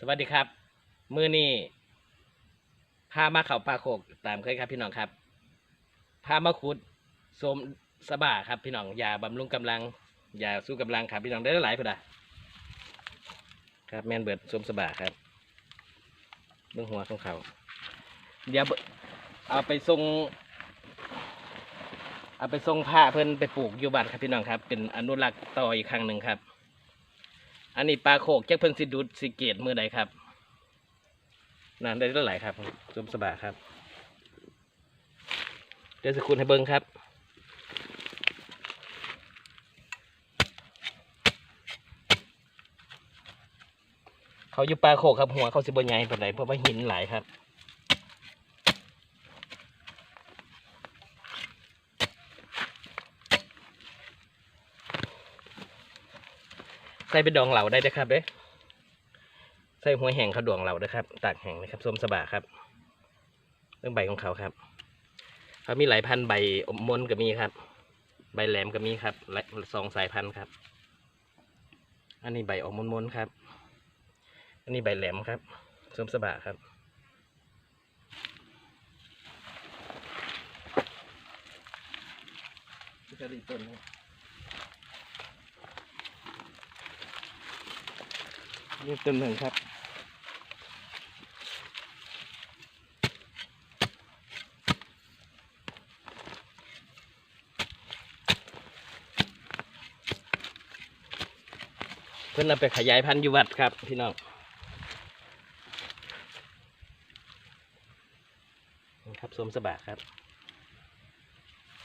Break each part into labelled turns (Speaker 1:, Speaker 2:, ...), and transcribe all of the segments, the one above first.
Speaker 1: สวัสดีครับ มือนี้พามาเขาปลาโขกตามเคยครับ พี่น้องครับพามาขุดสมสบาครับพี่น้องยาบำรุงกำลังยาสู้กำลังครับพี่น้องได้หลายพอดะครับแมนเบิดสมสบาครับเบื้องหัวของเขาเดี๋ยวเบิ่งเอาไปส่งเอาไปส่งผ้าเพิ่นไปปลูกอยู่บ้านครับพี่น้องครับ เป็นอนุรักษ์ต่ออีกครั้งหนึ่งครับ อันนี้ปลาโขกแจ็คเพิ่นสิดูดสิเกตมือใดครับนั่นได้เท่าไหร่ครับสมสบาครับ เดี๋ยวสกุลให้เบิ้งครับเขาอยู่ปลาโขกครับหัวเขาสิบใหญ่ปานใดเพราะว่าหินหลายครับ ใส่เป็นดองเหล่าได้นะครับเด้ใส่หัวแห้งเขาดองเหล่านะครับตากแห้งนะครับส้มสบ่าครับเรื่องใบของเขาครับเขามีหลายพันใบอมมนก็มีครับ ใบแหลมก็มีครับหลายสองสายพันธุ์ครับ อันนี้ใบออกมนมนครับ อันนี้ใบแหลมครับส้มสบ่าครับจะรีต้นนะ นี่ต้นหนึ่งครับ เพื่อนเอาไปขยายพันธุ์อยู่วัดครับ พี่น้องนี่ครับสวมสบาครับ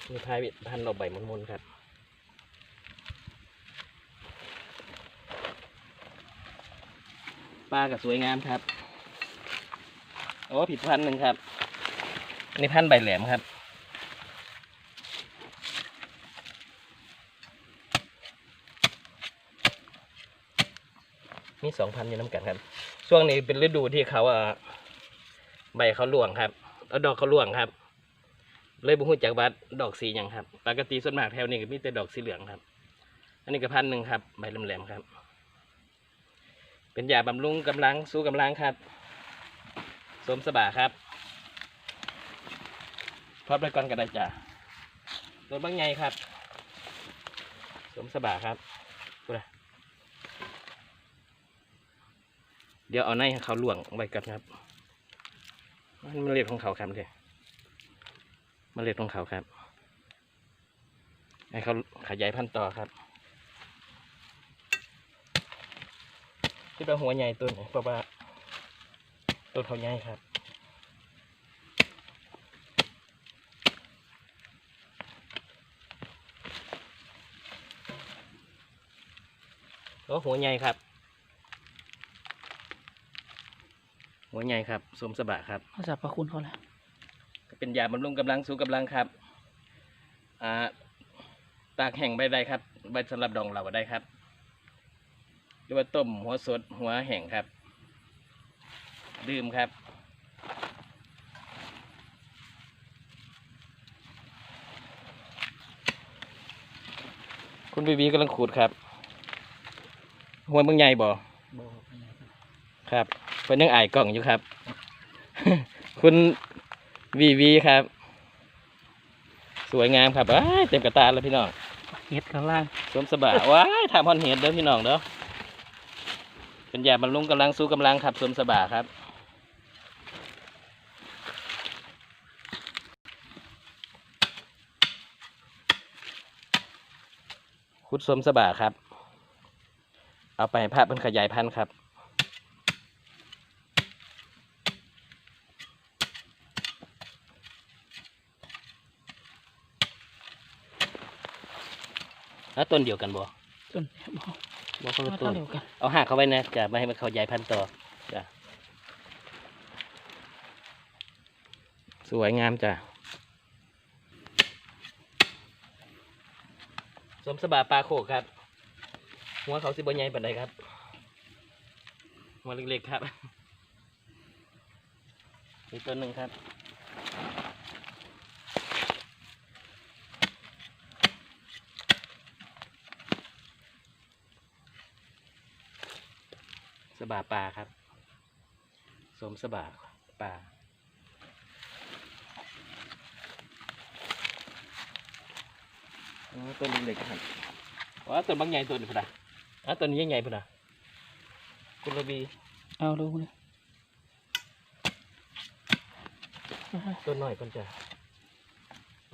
Speaker 1: มีพายพันธุ์ดอกใบมุนๆครับ ปลากับสวยงามครับโอ้ผิดพันธุ์หนึ่งครับอันนี่พันธุ์ใบแหลมครับมีสองพันอยู่น้ำกันครับ ช่วงนี้เป็นฤดูที่เขาใบเขาหลวงครับเอาดอกเขาหลวงครับ เลยบุหูจากวัดดอกสีอย่างครับ ปกติส่วนมากแถวนี้ก็มีแต่ดอกสีเหลืองครับ อันนี้ก็พันหนึ่งครับ ใบแหลมๆครับ เป็นยาบำรุงกำลังสู้กำลังครับสมสบาครับพร้อมด้วยก่อนกระไดจ่าตัวบางไงครับ สมสบาครับพูเลยเดี๋ยวเอาในให้เขาหลวงไว้ก่อนครับ มันเมล็ดของเขาครับเลยเมล็ดของเขาครับให้เขาขยายพันธุ์ต่อครับ ที่เป็นหัวใหญ่ต้นนี้เพราะว่าต้นเขาใหญ่ครับก็หัวใหญ่ครับ หัวใหญ่ครับสมสบะครับ
Speaker 2: เขาจับพระคุณเขาแล้ว
Speaker 1: เป็นยาบำรุงกำลังสู้กำลังครับอ่าตากแห้งใบใดครับใบสำหรับดองเราได้ครับ หรือว่าต้มหัวสดหัวแห้งครับ ดื่มครับ คุณบีบีกำลังขูดครับ หัวเมืองใหญ่บ่
Speaker 2: บอก
Speaker 1: ครับเพิ่นยังอายกล่องอยู่ครับ คุณวีวีครับ สวยงามครับว้ายเต็มกระตาแล้วพี่น้อง
Speaker 2: เฮ็ดข้างล่าง
Speaker 1: สวมสบายว้ายทำฮอนเห็ดเด้อพี่น้องเด้อ เป็นยาบำรุงกำลังสู้กำลังครับสวมสบายครับคุดสวมสบายครับ เอาไปให้พเป็นขยายพันธุ์ครับ แล้วต้นเดียวกันบ่
Speaker 2: ต้นบอก
Speaker 1: บ่คนละ
Speaker 2: ว่า
Speaker 1: ต้
Speaker 2: เท่านเดียวกัน
Speaker 1: เอาห่างเขาไว้นะจะไม่ให้มันเขาใหญ่พันธุ์ต่อจ้ะสวยงามจ้ะสมสบาปลาโขกครับ หัวเขาสิบใหญ่ปานใดครับหัวเล็กๆครับอีกต้นหนึ่งครับ บาปลาครับ สมสบาป่าอ๋อต้นเล็กๆครับว้าต้นบางใหญ่ต้นนี้พุ่นนะอะต้นนี้ยังไงพุ่นนะคุณระบี
Speaker 2: เอาดูเลย
Speaker 1: ต้นน้อยก่อนจ้ะ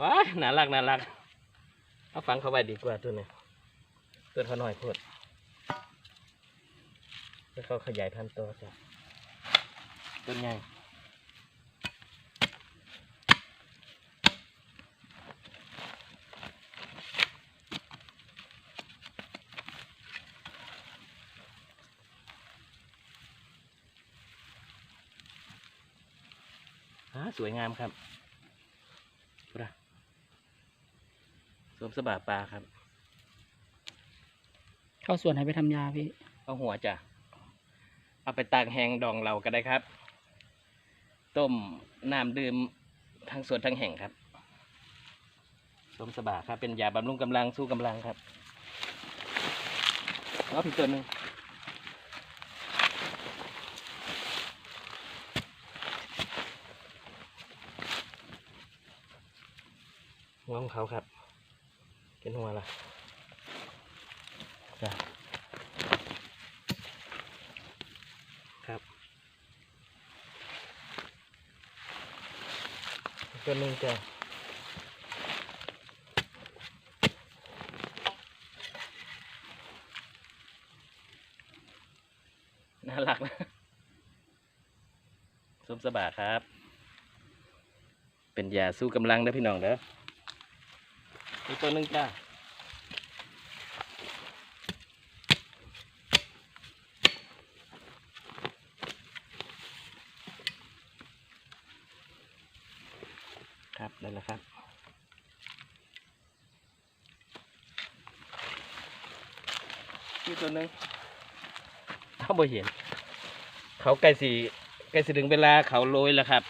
Speaker 1: ว้ายน่ารักน่ารักเอาฝังเขาไว้ดีกว่าต้นนี้ต้นเขาน้อยโพด แล้วเขาขยายพันธุ์ต่อจ้ะต้นใหญ่อ่าสวยงามครับดูนะสวมสบาปลาครับ
Speaker 2: เข้าสวนให้ไปทำยาพี่
Speaker 1: เอาหัวจ้ะ เอาไปตากแห้งดองเราก็ได้ครับ ต้มน้ำดื่มทั้งสวนทั้งแห่งครับสมสบาครับ เป็นยาบำรุงกำลังสู้กำลังครับแล้วอีกตัวหนึ่งหัวของเขาครับ เป็นหัวละจ้ะ ครับ ตัวหนึ่งจ้ะน่ารักนะสมสบาครับ เป็นยาสู้กำลังนะพี่น้องเด้ออีกตัวหนึ่งจ้า ครับนั่นแหละครับที่ตัวหนึ่งเขาบ่เห็น เขาใกล้สีใกล้สิถึงเวลาเขาโรยแล้วครับ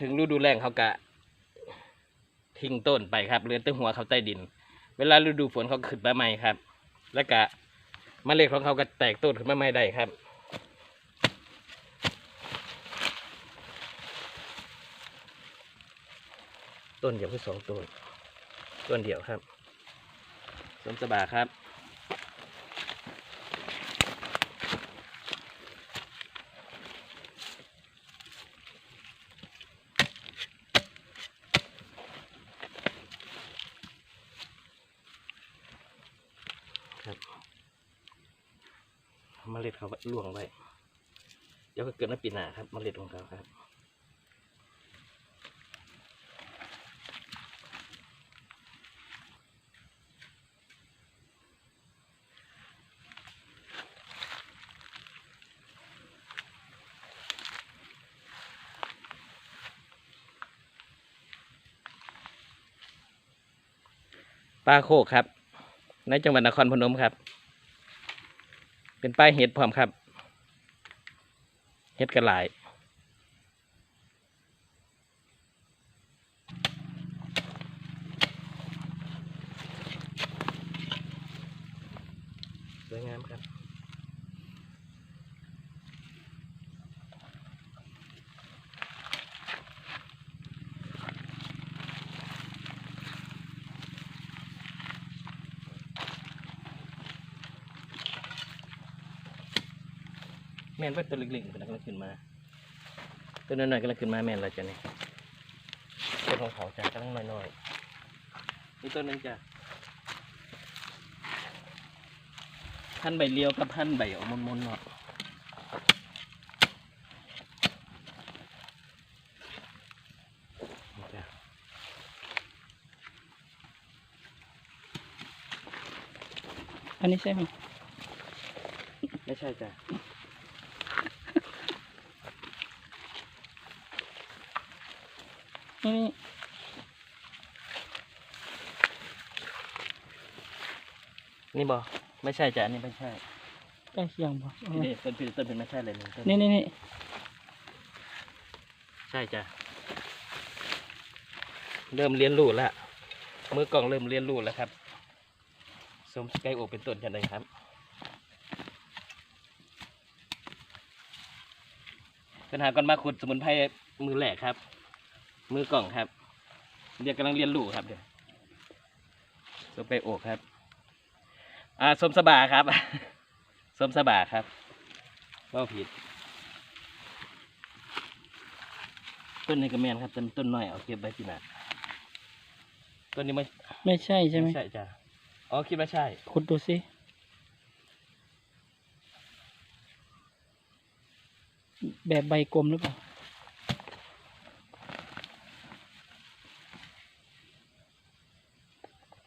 Speaker 1: ถึงฤดูแล้งเขากะ ทิ้งต้นไปครับเหลือแต่หัวเขาใต้ดิน เวลาฤดูฝนเขาขึ้นมาใหม่ครับ แล้วกะเมล็ดของเขาก็แตกต้นขึ้นมาใหม่ได้ครับ ต้นเดียวคือสองต้น ต้นเดียวครับ สมสบาครับ ครับเมล็ดเขาล่วงไว้ เดี๋ยวก็เกิดในปีหน้าครับเมล็ดของเขาครับ ป้าโคกครับ ในจังหวัดนครพนมครับ เป็นป้ายเห็ดพร้อมครับ เห็ดกระหลายสวยงามครับ แม่นว่าตัวเล็กๆกำลังขึ้นมา ตัวน้อยๆกำลังขึ้นมาแม่นเราจะนี่ตัวของเขาจะกำลังน้อยๆนี่ตัวหนึงจะพันใบเลี้ยวกับพันใบออกมนๆเนาะนี่จ้ะ
Speaker 2: อันนี้ใช่ไหม
Speaker 1: ไม่ใช่จ้ะ
Speaker 2: นี่นี่
Speaker 1: นี่บอไม่ใช่จ้ะอันนี่ไม่ใช่
Speaker 2: ใกล้เคียงบ่เอ
Speaker 1: นี่ต้นผิดต้นเป็นไม่ใช่เลยหนึ่งต้น
Speaker 2: นี่นี่นี่
Speaker 1: ใช่จ้ะเริ่มเรียนรู้แล้วมือกล่องเริ่มเรียนรู้แล้วครับสมสกายโอเป็นต้นกันเลยครับปัญหาก่อนมาขุดสมุนไพรมือแหลกครับ มือกล่องครับเดี๋ยวกำลังเรียนรู้ครับเดี๋ยวสไปโอกครับ อ่าสมสบาครับ สมสบาครับก็ผิด ต้นนี้ก็แมนครับต้นต้นน้อยเอาเก็บไว้ที่หนาต้นนี้ไม่
Speaker 2: ไม่ใช่ใช่ไหม
Speaker 1: ใช่จ้ะอ๋อคิดว่าใช่
Speaker 2: ขุดดูสิแบบใบกลมหรือเปล่า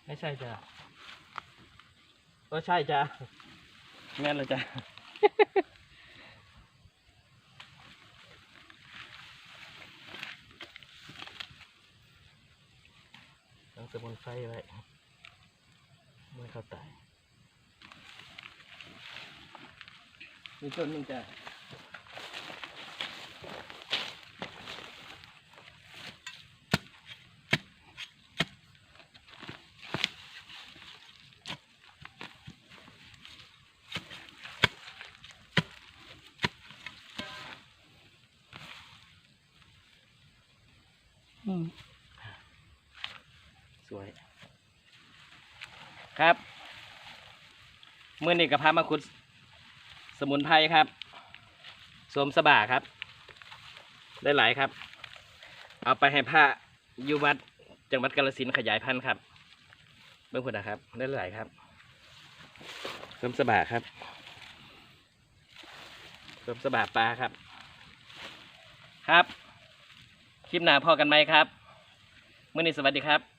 Speaker 1: ไม่ใช่จ้ะก็ใช่จ้ะแม่นเลยจ้ะ ตั้งสมุนไพรไว้ไม่เข้าตายมีต้นหนึงจ้ะ สวย ครับ เมื่อนี้กับพามาคุด สมุนไพรครับสวมสบ่าครับ ได้หลายครับ เอาไปให้พระอยุวัดจังหวัดกาฬสินขยายพันธุ์ครับ เบื้องผลนะครับ ได้หลายครับสวมสบ่าครับสวมสบ่าปลาครับ ครับ คลิปหน้าพอกันไหมครับเมื่อนี้สวัสดีครับ